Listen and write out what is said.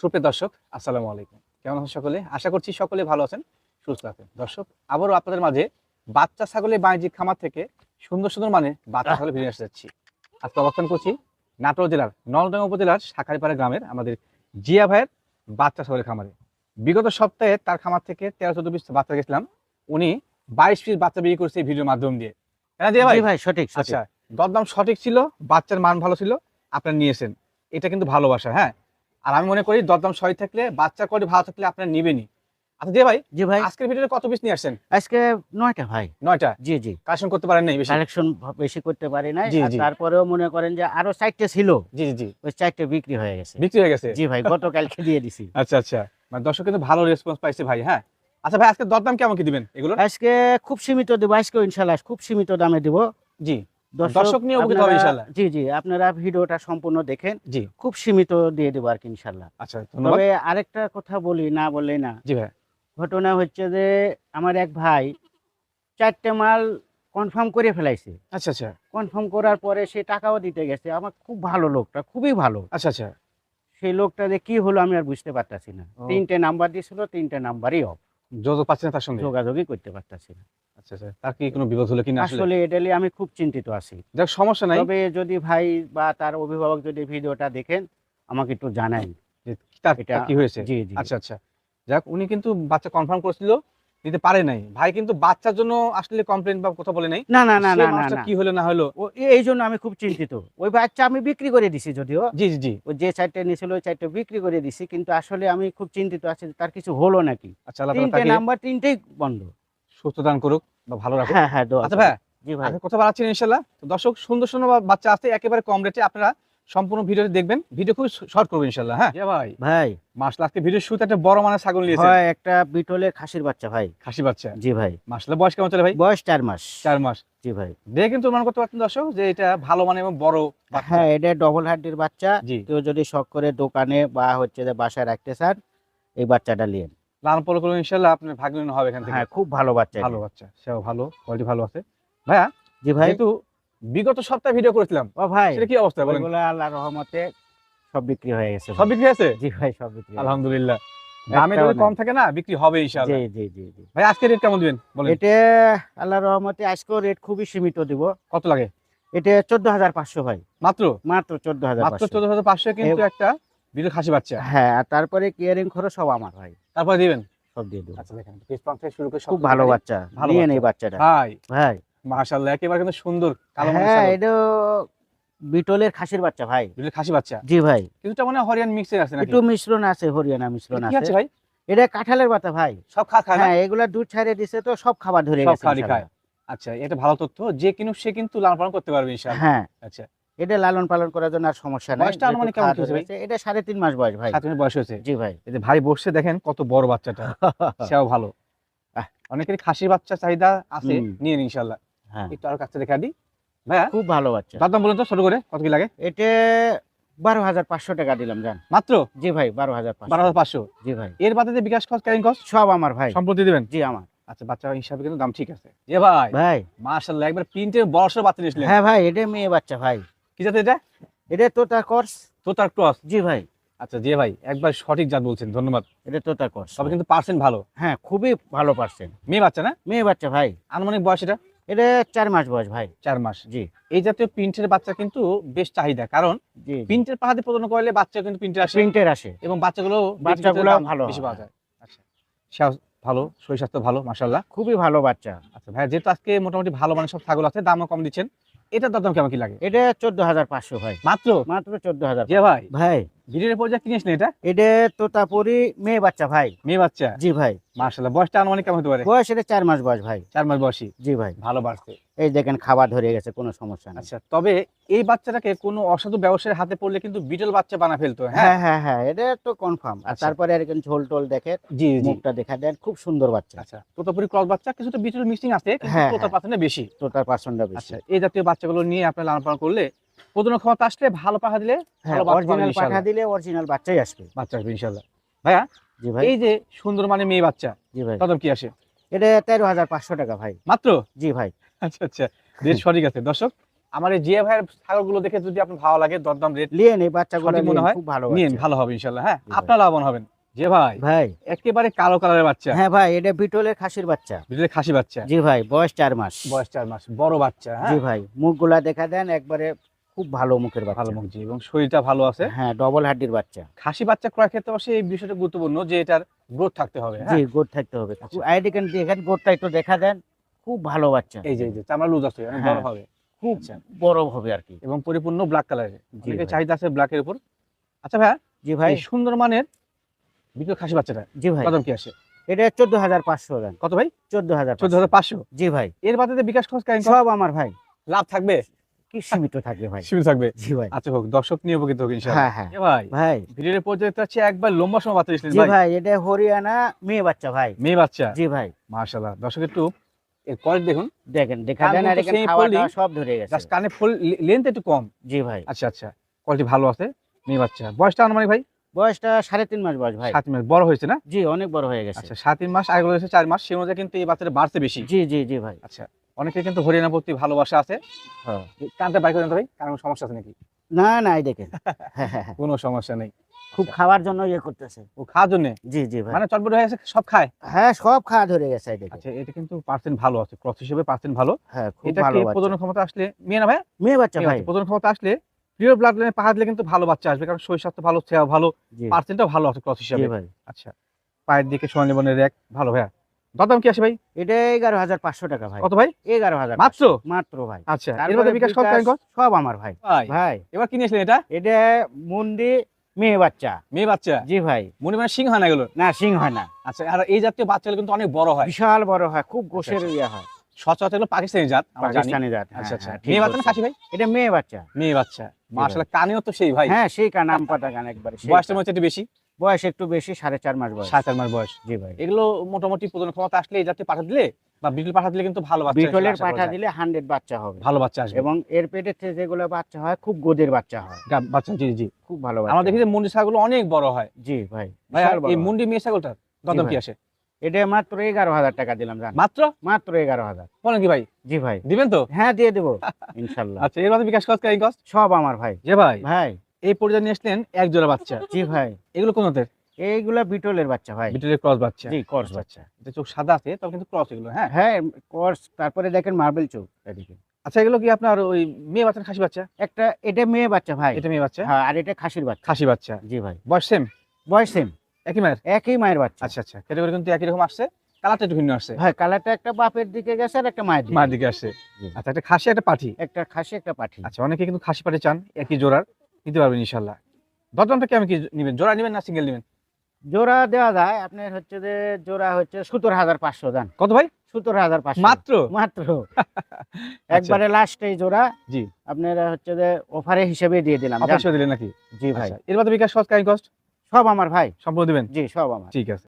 সুপ্রিয় দর্শক আসসালামু আলাইকুম। কেমন আছেন সকলে? আশা করছি সকলে ভালো আছেন সুস্থ আছেন। দর্শক আবারও আপনাদের মাঝে বাচ্চা ছাগলের বাণিজ্যিক খামার থেকে সুন্দর সুন্দর মানে বাচ্চা ছাগল ফিরে আসতে যাচ্ছি। আজকে অবস্থান করছি নাটোর জেলার নলডাঙ্গা উপজেলার শাখারিপাড়া গ্রামের আমাদের জিয়া ভাইয়ের বাচ্চা ছাগলের খামারে। বিগত সপ্তাহে তার খামার থেকে তেরো চোদ্দ পিস বাচ্চা গেছিলাম উনি বাইশ পিস বাচ্চা বিক্রি করছে এই ভিডিওর মাধ্যম দিয়ে। ভাই? ভাই সঠিক সঠিক। আচ্ছা দরদাম সঠিক ছিল বাচ্চার মান ভালো ছিল আপনার নিয়েছেন। এটা কিন্তু ভালোবাসা হ্যাঁ? আর আমি মনে করি দরদাম সঠিক থাকলে বাচ্চার কোয়ালিটি ভালো থাকলে আপনার নিবেনি আচ্ছা যে ভাই জি ভাই। আজকের ভিডিওতে কত পিস নিয়ে আসছেন? আজকে নয়টা ভাই। নয়টা? জি জি। কালেকশন করতে পারেন নাই বেশি? কালেকশন বেশি করতে পারি নাই। আর তারপরেও মনে করেন যে আরও চারটে ছিল। জি জি জি। ওই চারটে বিক্রি হয়ে গেছে। বিক্রি হয়ে গেছে? জি ভাই গতকালকে দিয়ে দিছি। আচ্ছা আচ্ছা। মানে দর্শক কিন্তু ভালো রেসপন্স পাইছে ভাই হ্যাঁ? আচ্ছা ভাই আজকে দরদাম কেমন কি দিবেন এগুলো আজকে খুব সীমিত দেবো আজকে খুব সীমিত দামে দিব। জি। দর্শক নিয়ে উপকৃত হবে ইনশাল্লাহ। জি জি আপনারা ভিডিওটা সম্পূর্ণ দেখেন। জি। খুব সীমিত দিয়ে দেবো আর কি ইনশাল্লাহ আচ্ছা তবে আরেকটা কথা বলি না বললে না। জি ভাই। ঘটনা হচ্ছে যে আমার এক ভাই চারটে মাল কনফার্ম করে ফেলাইছে। আচ্ছা আচ্ছা। কনফার্ম করার পরে সে টাকাও দিতে গেছে। আমার খুব ভালো লোকটা খুবই ভালো। আচ্ছা আচ্ছা। সেই লোকটা যে কি হলো আমি আর বুঝতে পারতাছি না। তিনটে নাম্বার দিছিল তিনটে নাম্বারই অফ যোগাযোগ পাচ্ছি না তার সঙ্গে? যোগাযোগই করতে পারতাছি না। আচ্ছা আচ্ছা তার কি কোনো বিপদ হলো কিনা আসলে? এটা নিয়ে আমি খুব চিন্তিত আছি। দেখ সমস্যা নাই। তবে যদি ভাই বা তার অভিভাবক যদি ভিডিওটা দেখেন আমাকে একটু জানাই তার কি হয়েছে? জি জি। আচ্ছা আচ্ছা। যাক উনি কিন্তু বাচ্চা কনফার্ম করেছিল। দিতে পারে নাই। ভাই কিন্তু বাচ্চার জন্য আসলে কমপ্লেন বা কথা বলে নাই। না না না না না। কি হলো না হলো? ও এই জন্য আমি খুব চিন্তিত। ওই বাচ্চা আমি বিক্রি করে দিছি যদিও। জি জি ওই যে চারটে নিয়েছিল ওই চারটে বিক্রি করে দিছি কিন্তু আসলে আমি খুব চিন্তিত আছি তার কিছু হলো নাকি। আচ্ছা তিনটে নাম্বার তিনটেই বন্ধ। সুস্থ দান করুক বা ভালো রাখুক। হ্যাঁ হ্যাঁ আচ্ছা ভাই জি ভাই। কথা বাড়াচ্ছি না ইনশাল্লাহ তো দর্শক সুন্দর সুন্দর বাচ্চা আছে একেবারে কম রেটে আপনারা সম্পূর্ণ ভিডিওটি দেখবেন। ভিডিও খুব শর্ট করব ইনশাল্লাহ হ্যাঁ? ভাই। ভাই। মাসলা আজকে ভিডিও শুরুতে একটা বড় মানের ছাগল নিয়েছে হয় একটা বিটলের খাসির বাচ্চা ভাই। খাসি বাচ্চা? জি ভাই। মাসলা বয়স কেমন চলে ভাই? বয়স চার মাস। চার মাস। জি ভাই। দেখে কিন্তু অনুমান করতে পারছেন দর্শক যে এটা ভালো মানে এবং বড় বাচ্চা। হ্যাঁ এটা ডবল হাড্ডির বাচ্চা। জি। কেউ যদি শখ করে দোকানে বা হচ্ছে যে বাসায় রাখতে চান এই বাচ্চাটা নিয়েন। লাল পলো করুন ইনশাল্লাহ আপনার ভাগ্য হবে এখান থেকে। হ্যাঁ খুব ভালো বাচ্চা ভালো বাচ্চা সেও ভালো কোয়ালিটি ভালো আছে। ভাইয়া জি ভাই। যেহেতু বিগত সপ্তাহে ভিডিও করেছিলাম। ও ভাই সেটা কি অবস্থা বলেন? আল্লাহর রহমতে সব বিক্রি হয়ে গেছে সব বিক্রি আছে জি ভাই সব বিক্রি আলহামদুলিল্লাহ। দামে যদি কম থাকে না বিক্রি হবে ইনশাআল্লাহ। জি জি জি ভাই আজকে রেট কেমন দিবেন? বলেন। এটা আল্লাহর রহমতে আজকেও রেট খুবই সীমিত দিব। কত লাগে? এটা চোদ্দ হাজার পাঁচশো ভাই। মাত্র? মাত্র চোদ্দ হাজার মাত্র চোদ্দ হাজার পাঁচশো কিন্তু একটা বিরল খাসি বাচ্চা। হ্যাঁ আর তারপরে কেয়ারিং খরচ সব আমার ভাই। তারপরে দিবেন? সব দিয়ে দেবো। আচ্ছা দেখেন পাম্প থেকে শুরু করে সব খুব ভালো বাচ্চা। নিয়ে নেই বাচ্চাটা। ভাই। ভাই। মাশাআল্লাহ একেবারে কিন্তু সুন্দর কালো হ্যাঁ এটা বিটলের খাসির বাচ্চা ভাই। বিরল খাসি বাচ্চা? জি ভাই। কিছুটা মনে হরিয়ান আছে নাকি? একটু মিশ্রণ আছে হরিয়ানা মিশ্রণ এটা কি আছে। আছে ভাই? এটা কাঁঠালের বাতা ভাই। সব খা খায় হ্যাঁ এগুলা দুধ ছাড়িয়ে দিছে তো সব খাবার ধরে সব গেছে খাওয়ারই ইনশাআল্লাহ। আচ্ছা এটা ভালো তথ্য। যে কিনুক সে কিন্তু লালন পালন করতে পারবে ইনশাআল্লাহ। হ্যাঁ। আচ্ছা। এটা লালন পালন করার জন্য আর সমস্যা নাই। বয়সটা আনুমানিক কেমন হয়েছে? এটা সাড়ে তিন মাস বয়স ভাই। সাত মিনিট বয়স হয়েছে। জি ভাই। এই যে ভাই বসছে দেখেন কত বড় বাচ্চাটা। সেও ভালো। অনেকেরই খাসির বাচ্চা চাহিদা আছে নিয়ে নিন ইনশাল্লাহ হ্যাঁ। একটু আরও কাছে দেখা দিই ভাইয়া খুব ভালো বাচ্চা। দাম বলুন তো ছোট করে কত কি লাগে? এটা বারো হাজার পাঁচশো টাকা দিলাম জান। মাত্র? জি ভাই বারো হাজার বারো হাজার পাঁচশো? জি ভাই। এর বাদে যে বিকাশ খরচ ক্যারিং খরচ সব আমার ভাই। সম্পত্তি দিবেন? জি আমার। আচ্ছা বাচ্চা হিসাবে কিন্তু দাম ঠিক আছে। এ ভাই ভাই। মার্শাল্লাহ একবার প্রিন্টের বর্ষের বাচ্চা নিয়েছিলেন হ্যাঁ ভাই এটা মেয়ে বাচ্চা ভাই। কি জাতে এটা? এটা তোতা কোর্স। তোতার ক্রস। জি ভাই। আচ্ছা জি ভাই একবার সঠিক জাত বলছেন ধন্যবাদ। এটা তোতা কোর্স। তবে কিন্তু পার্সেন্ট ভালো। হ্যাঁ খুবই ভালো পার্সেন্ট মেয়ে বাচ্চা না? মেয়ে বাচ্চা ভাই। আনুমানিক বয়স এটা? এটা চার মাস বয়স ভাই। চার মাস। জি। এই জাতীয় প্রিন্টের বাচ্চা কিন্তু বেশ চাহিদা। কারণ প্রিন্টের পাহাড়ে প্রদান করলে বাচ্চা কিন্তু প্রিন্টের আসে। প্রিন্টের আসে। এবং বাচ্চাগুলো বাচ্চাগুলো ভালো বেশি পাওয়া যায়। আচ্ছা। ভালো শরীর স্বাস্থ্য ভালো মাশাল্লাহ খুবই ভালো বাচ্চা। আচ্ছা ভাই যেহেতু আজকে মোটামুটি ভালো মানের সব ছাগল আছে দামও কম দিচ্ছেন। এটার দাম কেমন কি লাগে? এটা চোদ্দ হাজার পাঁচশো ভাই। মাত্র? মাত্র চোদ্দ হাজার ভাই। ভাই। ভিডিওর পর যা কিনেছিলেন এটা? এটা তোতাপুরি মেয়ে বাচ্চা ভাই। মেয়ে বাচ্চা? জি ভাই। মাশাল্লাহ বয়সটা আনুমানিক কেমন হতে পারে? বয়স এটা চার মাস বয়স ভাই। চার মাস বয়সী? জি ভাই। ভালো বাড়ছে। এই দেখেন খাবার ধরে গেছে কোনো সমস্যা নেই। আচ্ছা তবে এই বাচ্চাটাকে কোনো অসাধু ব্যবসায়ীর হাতে পড়লে কিন্তু বিটল বাচ্চা বানা ফেলতো হ্যাঁ? হ্যাঁ হ্যাঁ হ্যাঁ এটা তো কনফার্ম আর আচ্ছা। তারপরে এরকম ঝোল টোল দেখে জি মুখটা দেখা দেন খুব সুন্দর বাচ্চা। আচ্ছা তোতাপুরি ক্রস বাচ্চা কিছুটা বিটল মিক্সিং আছে কিন্তু হ্যাঁ, তোতার হ্যাঁ। বেশি। তোতার পার্সেন্টটা বেশি। আচ্ছা এই জাতীয় বাচ্চাগুলো নিয়ে আপনি লালন পালন করলে প্রজনন ক্ষমতা আসলে ভালো পাঠা দিলে হ্যাঁ অরিজিনাল ইনশাআল্লাহ। পাঠা দিলে অরিজিনাল বাচ্চাই আসবে। বাচ্চা আসবে ইনশাল্লাহ ভাইয়া জি ভাই। এই যে সুন্দর মানে মেয়ে বাচ্চা জি ভাই। কি আসে? এটা তেরো হাজার পাঁচশো টাকা ভাই। মাত্র? জি ভাই। আচ্ছা আচ্ছা। বেশ সঠিক আছে। দর্শক আমার এই জিয়া ভাইয়ের ছাগলগুলো দেখে যদি আপনার ভালো লাগে দরদাম রেট লিয়েন এই বাচ্চাগুলো মনে হয়? খুব ভালো বাচ্চা। ভালো হবে ইনশাল্লাহ হ্যাঁ? আপনার লাভবান হবেন। যে ভাই ভাই। একেবারে কালো কালারের বাচ্চা। হ্যাঁ ভাই এটা বিটলের খাসির বাচ্চা। বিটলের খাসি বাচ্চা। জি ভাই বয়স চার মাস। বয়স চার মাস বড় বাচ্চা হ্যাঁ? জি ভাই মুখগুলা দেখা দেন একবারে খুব ভালো মুখের ভালো মুখ জি এবং শরীরটা ভালো আছে? হ্যাঁ ডবল হাড্ডির বাচ্চা। খাসি বাচ্চা ক্রয় ক্ষেত্রে অবশ্যই এই বিষয়টা গুরুত্বপূর্ণ যে এটার গ্রোথ থাকতে হবে জি হ্যাঁ গোট থাকতে হবে। আচ্ছা। আইডি কেন দেখেন গোটটা একটু দেখা দেন খুব ভালো বাচ্চা। এই যে এই যে চামড়া লুজ আছে অনেক হ্যাঁ। বড় হবে। খুব আচ্ছা। বড় হবে আর কি। এবং পরিপূর্ণ ব্ল্যাক কালারের জি অনেকে। চাহিদা আছে ব্ল্যাকের উপর। আচ্ছা ভাই জি ভাই। সুন্দর মানের বিটল খাসি বাচ্চাটা জি ভাই। কদম কি আসে? এটা চোদ্দ হাজার পাঁচশো দেন। কত ভাই? চোদ্দ হাজার চোদ্দ হাজার পাঁচশো? জি ভাই। এর বাদে বিকাশ খরচ সব আমার ভাই। লাভ থাকবে? কি সীমিত থাকবে ভাই? সীমিত থাকবে? জি ভাই। আচ্ছা হোক দর্শক নিয়ে উপকৃত হোক ইনশাআল্লাহ। হ্যাঁ হ্যাঁ। ভাই ভাই। ভিডিওর পর্যায়ে হচ্ছে একবার লম্বা সময় বাচ্চা দিয়েছিলেন ভাই। ভাই এটা হরিয়ানা মেয়ে বাচ্চা ভাই। মেয়ে বাচ্চা? জি ভাই। মাশাআল্লাহ। দর্শক একটু এর দেখুন। দেখেন দেখা কান দেন কিন্তু এখানে খাওয়া সব ধরে গেছে। জাস্ট কানে ফুল লেন্থ একটু কম। জি ভাই। আচ্ছা আচ্ছা। কোয়ালিটি ভালো আছে মেয়ে বাচ্চা। বয়সটা আনুমানিক ভাই? বয়সটা সাড়ে তিন মাস বয়স ভাই। সাত মাস। বড় হয়েছে না? জি অনেক বড় হয়ে গেছে। আচ্ছা সাত মাস আগে চার মাস সেই অনুযায়ী কিন্তু এই বাচ্চাটা বাড়ছে বেশি। জি জি জি ভাই। আচ্ছা। অনেকে কিন্তু হরিয়ানা প্রতি ভালোবাসা আছে। হ্যাঁ। কানটা বাইক করেন তো ভাই কারণ সমস্যা আছে নাকি? না না এই দেখেন। হ্যাঁ, হ্যাঁ, হ্যাঁ। কোনো সমস্যা নেই। খুব খাওয়ার জন্য ইয়ে করতেছে। ও খাওয়ার জন্য? জি জি ভাই। মানে চটপট হয়ে গেছে সব খায়? হ্যাঁ সব খাওয়া ধরে গেছে এই দেখেন। আচ্ছা এটা কিন্তু পার্সেন্ট ভালো আছে ক্রস হিসেবে পার্সেন্ট ভালো। হ্যাঁ খুব ভালো বাচ্চা। প্রজনন ক্ষমতা আসলে মেয়ে না ভাই? মেয়ে বাচ্চা ভাই। প্রজনন ক্ষমতা আসলে প্রিয় ব্লাড লাইনে পাহা দিলে কিন্তু ভালো বাচ্চা আসবে কারণ শরীর স্বাস্থ্য ভালো চেহারা ভালো জি। পার্সেন্টটাও ভালো আছে ক্রস হিসাবে। ভাই। আচ্ছা পায়ের দিকে সোনালী বনের এক ভালো ভাইয়া? দরদাম কি আসে ভাই? এটা এগারো হাজার পাঁচশো টাকা ভাই। কত ভাই? এগারো হাজার মাত্র? মাত্র ভাই। আচ্ছা এর বিকাশ সব আমার ভাই। ভাই এবার কি নিয়েছিলেন এটা? এটা মেয়ে বাচ্চা। মেয়ে বাচ্চা? জি ভাই। মনে মানে সিং হয় না এগুলো? না সিং হয় না। আচ্ছা আর এই জাতীয় বাচ্চাগুলো কিন্তু অনেক বড় হয়। বিশাল বড় হয় খুব গোশের আচ্ছা। ইয়ে হয়। সচরাচর এগুলো পাকিস্তানি জাত পাকিস্তানি জাত আচ্ছা আচ্ছা। হ্যাঁ, মেয়ে বাচ্চা না। খাসি ভাই? এটা মেয়ে বাচ্চা। মেয়ে বাচ্চা। মাশাআল্লাহ কানেও তো সেই ভাই। হ্যাঁ সেই কান আম পাতা গান একবারে বয়সটা মনে হচ্ছে একটু বেশি। বয়স একটু বেশি সাড়ে চার মাস বয়স। সাত আট মাস বয়স। জি ভাই। এগুলো মোটামুটি প্রজনন ক্ষমতা আসলে এই জাতীয় পাঠা দিলে বা বিটল পাঠা দিলে কিন্তু ভালো বাচ্চা বিটলের পাঠা দিলে হান্ড্রেড বাচ্চা হবে। ভালো বাচ্চা আসবে। এবং এর পেটের থেকে যেগুলো বাচ্চা হয় খুব গোদের বাচ্চা হয়। বাচ্চা জি জি। খুব ভালো আমরা দেখি যে মুন্ডি ছাগল অনেক বড় হয়। জি ভাই ভাই এই মুন্ডি মেয়ে ছাগলটার দরদাম কি আসে? এটা মাত্র এগারো হাজার টাকা দিলাম জান। মাত্র? মাত্র এগারো হাজার। বলেন কি ভাই? জি ভাই। দিবেন তো? হ্যাঁ দিয়ে দেবো। ইনশাল্লাহ। আচ্ছা এর মধ্যে বিকাশ কস্ট কস্ট সব আমার ভাই। যে ভাই। ভাই। এই পর্যায়ে নিয়ে আসলেন এক জোড়া বাচ্চা। জি ভাই। এগুলো কোন জাতের এইগুলা বিটলের বাচ্চা ভাই। বিটলের ক্রস বাচ্চা। জি কর্স বাচ্চা। এটা চোখ সাদা আছে তবে কিন্তু ক্রস এগুলো হ্যাঁ? হ্যাঁ কর্স তারপরে দেখেন মার্বেল চোখ এদিকে। আচ্ছা এগুলো কি আপনার ওই মেয়ে বাচ্চা খাসি বাচ্চা? একটা এটা মেয়ে বাচ্চা ভাই। এটা মেয়ে বাচ্চা? হ্যাঁ আর এটা খাসির বাচ্চা। খাসি বাচ্চা। জি ভাই। বয়স সেম বয়স সেম একই মায়ের? একই মায়ের বাচ্চা। আচ্ছা আচ্ছা ক্যাটাগরি কিন্তু একই রকম আসছে কালারটা একটু ভিন্ন আসছে। ভাই কালারটা একটা বাপের দিকে গেছে আর একটা মায়ের দিকে। মায়ের দিকে আসছে। আচ্ছা একটা খাসি একটা পাঠি? একটা খাসি একটা পাঠি। আচ্ছা অনেকে কিন্তু খাসি পাঠি চান একই জোড়ার। নিতে পারবেন ইনশাল্লাহ দরদামটা কেমন কি নেবেন? জোড়া নেবেন না সিঙ্গেল নেবেন? জোড়া দেওয়া যায় আপনার হচ্ছে যে জোড়া হচ্ছে সতেরো হাজার পাঁচশো দান। কত ভাই? সতেরো হাজার পাঁচশো। মাত্র? মাত্র। একবারে লাস্ট এই জোড়া। জি। আপনারা হচ্ছে যে অফারে হিসেবে দিয়ে দিলাম। দিলেন নাকি? জি ভাই। আচ্ছা, এর মধ্যে বিকাশ কস্ট কস্ট সব আমার ভাই। সম্পূর্ণ দিবেন? জি সব আমার। ঠিক আছে।